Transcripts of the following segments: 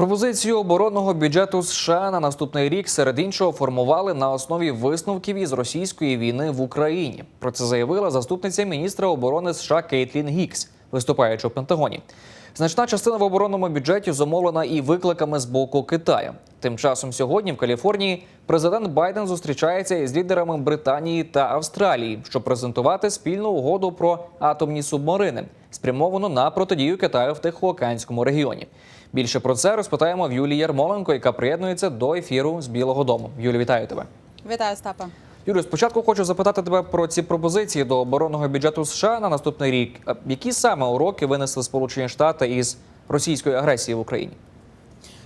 Пропозицію оборонного бюджету США на наступний рік серед іншого формували на основі висновків із російської війни в Україні. Про це заявила заступниця міністра оборони США Кейтлін Гікс, виступаючи у Пентагоні. Значна частина в оборонному бюджеті зумовлена і викликами з боку Китаю. Тим часом сьогодні в Каліфорнії президент Байден зустрічається із лідерами Британії та Австралії, щоб презентувати спільну угоду про атомні субмарини, спрямовану на протидію Китаю в Тихоокеанському регіоні. Більше про це розпитаємо в Юлії Ярмоленко, яка приєднується до ефіру з Білого Дому. Юлі, вітаю тебе. Вітаю, Стапа. Юлію, спочатку хочу запитати тебе про ці пропозиції до оборонного бюджету США на наступний рік. Які саме уроки винесли Сполучені Штати із російської агресії в Україні?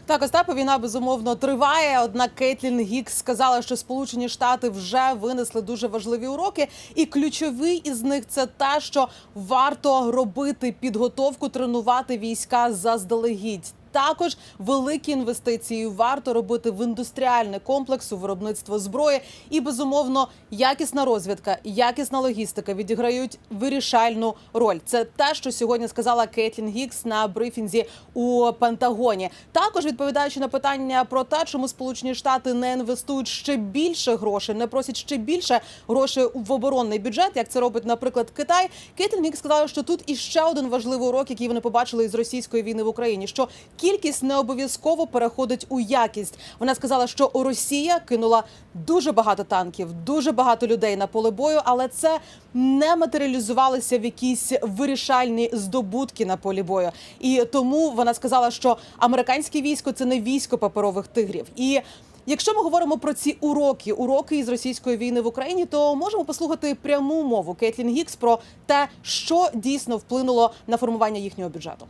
Так, Остапа, війна безумовно триває. Однак Кейтлін Гікс сказала, що Сполучені Штати вже винесли дуже важливі уроки, і ключовий із них це те, що варто робити підготовку, тренувати війська заздалегідь. Також великі інвестиції варто робити в індустріальний комплекс у виробництво зброї, і безумовно якісна розвідка, якісна логістика відіграють вирішальну роль. Це те, що сьогодні сказала Кейтлін Гікс на брифінзі у Пентагоні. Також відповідаючи на питання про те, чому Сполучені Штати не інвестують ще більше грошей, не просять ще більше грошей в оборонний бюджет, як це робить, наприклад, Китай. Кейтлін Гікс сказала, що тут іще один важливий урок, який вони побачили із російської війни в Україні. Що кількість не обов'язково переходить у якість. Вона сказала, що Росія кинула дуже багато танків, дуже багато людей на поле бою, але це не матеріалізувалося в якісь вирішальні здобутки на полі бою. І тому вона сказала, що американське військо це не військо паперових тигрів. І Якщо ми говоримо про ці уроки, уроки із російської війни в Україні, то можемо послухати пряму мову Кейтлін Гікс про те, що дійсно вплинуло на формування їхнього бюджету.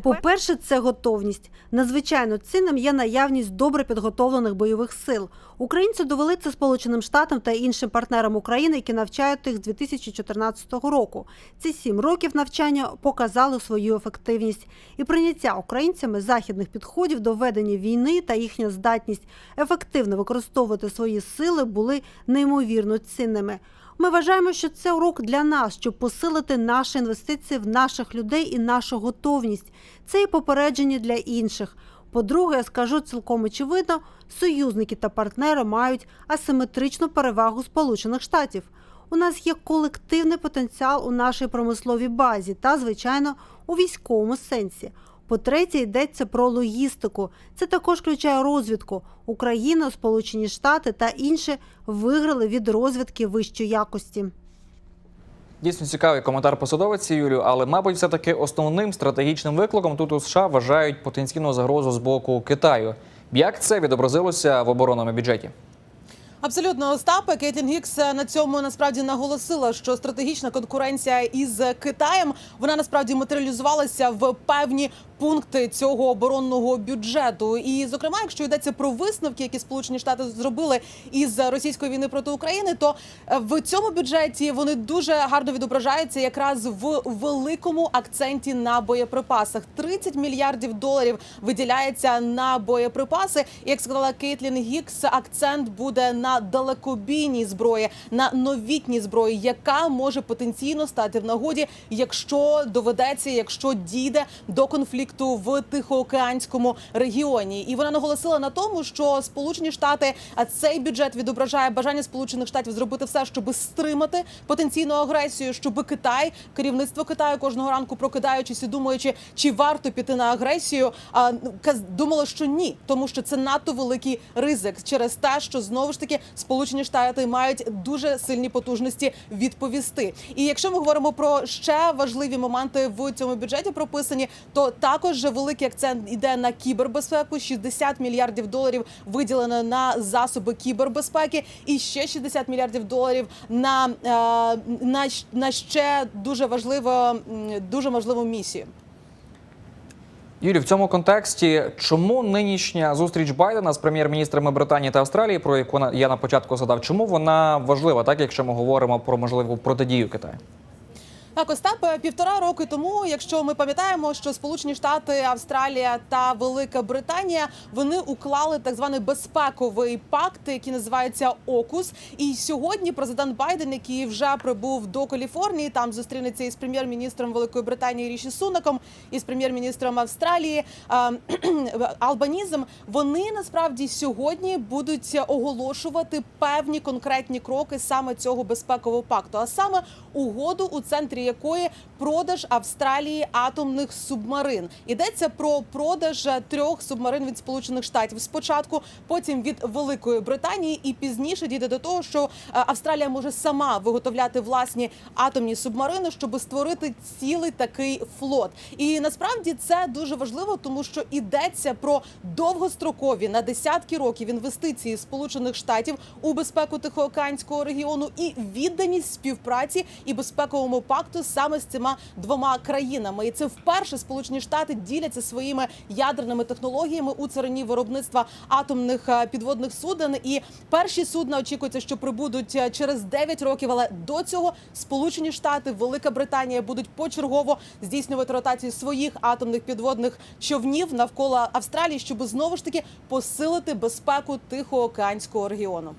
По-перше, це готовність. Надзвичайно цінним є наявність добре підготовлених бойових сил. Українці довели це Сполученим Штатам та іншим партнерам України, які навчають їх з 2014 року. Ці сім років навчання показали свою ефективність і прийняття українцями західних підходів до ведення війни та їхня здатність ефективно використовувати свої сили були неймовірно цінними. Ми вважаємо, що це урок для нас, щоб посилити наші інвестиції в наших людей і нашу готовність. Це і попередження для інших. По-друге, я скажу цілком очевидно, союзники та партнери мають асиметричну перевагу Сполучених Штатів. У нас є колективний потенціал у нашій промисловій базі та, звичайно, у військовому сенсі. По-третє, йдеться про логістику. Це також включає розвідку. Україна, Сполучені Штати та інші виграли від розвідки вищої якості. Дійсно цікавий коментар посадовиці Юлію, але, мабуть, все таки основним стратегічним викликом тут у США вважають потенційну загрозу з боку Китаю. Як це відобразилося в оборонному бюджеті? Абсолютно Остапе Кейтлін Гікс на цьому насправді наголосила, що стратегічна конкуренція із Китаєм вона насправді матеріалізувалася в певні пункти цього оборонного бюджету. І, зокрема, якщо йдеться про висновки, які Сполучені Штати зробили із російської війни проти України, то е, в цьому бюджеті вони дуже гарно відображаються якраз в великому акценті на боєприпасах. 30 мільярдів доларів виділяється на боєприпаси. Як сказала Кейтлін Гікс, акцент буде на далекобійній зброї, на новітній зброї, яка може потенційно стати в нагоді, якщо доведеться, якщо дійде до конфлікту в Тихоокеанському регіоні. І вона наголосила на тому, що Сполучені Штати а цей бюджет відображає бажання Сполучених Штатів зробити все, щоб стримати потенційну агресію, щоб Китай, керівництво Китаю кожного ранку прокидаючись і думаючи, чи варто піти на агресію, а каз- думало, що ні, тому що це надто великий ризик через те, що знову ж таки Сполучені Штати мають дуже сильні потужності відповісти. І якщо ми говоримо про ще важливі моменти в цьому бюджеті прописані, то також великий акцент іде на кібербезпеку. 60 мільярдів доларів виділено на засоби кібербезпеки, і ще 60 мільярдів доларів на, е, на, на ще дуже важливо дуже важливу місію. Юлі, в цьому контексті, чому нинішня зустріч Байдена з прем'єр-міністрами Британії та Австралії, про яку я на початку задав, чому вона важлива, так якщо ми говоримо про можливу протидію Китаю? Так, Остап, е, півтора роки тому, якщо ми пам'ятаємо, що Сполучені Штати, Австралія та Велика Британія вони уклали так званий безпековий пакт, який називається ОКУС. І сьогодні президент Байден, який вже прибув до Каліфорнії, там зустрінеться із прем'єр-міністром Великої Британії Ріші Сунаком і з прем'єр-міністром Австралії е, Албанізом. Вони насправді сьогодні будуть оголошувати певні конкретні кроки саме цього безпекового пакту, а саме угоду, у центрі якої продаж Австралії атомних субмарин. Йдеться про продаж трьох субмарин від Сполучених Штатів спочатку, потім від Великої Британії, і пізніше дійде до того, що е, Австралія може сама виготовляти власні атомні субмарини, щоб створити цілий такий флот. І насправді це дуже важливо, тому що йдеться про довгострокові на десятки років інвестиції Сполучених Штатів у безпеку Тихоокеанського регіону і відданість співпраці і безпековому пакту саме з цими двома країнами. І це вперше Сполучені Штати діляться своїми ядерними технологіями у царині виробництва атомних е, підводних суден. І перші судна очікується, що прибудуть е, через 9 років. Але до цього Сполучені Штати, Велика Британія будуть почергово здійснювати ротацію своїх атомних підводних човнів навколо Австралії, щоб знову ж таки посилити безпеку Тихоокеанського регіону.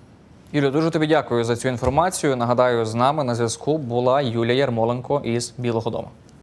Юлія, дуже тобі дякую за цю інформацію. Нагадаю, з нами на зв'язку була Юлія Ярмоленко із Білого Дому.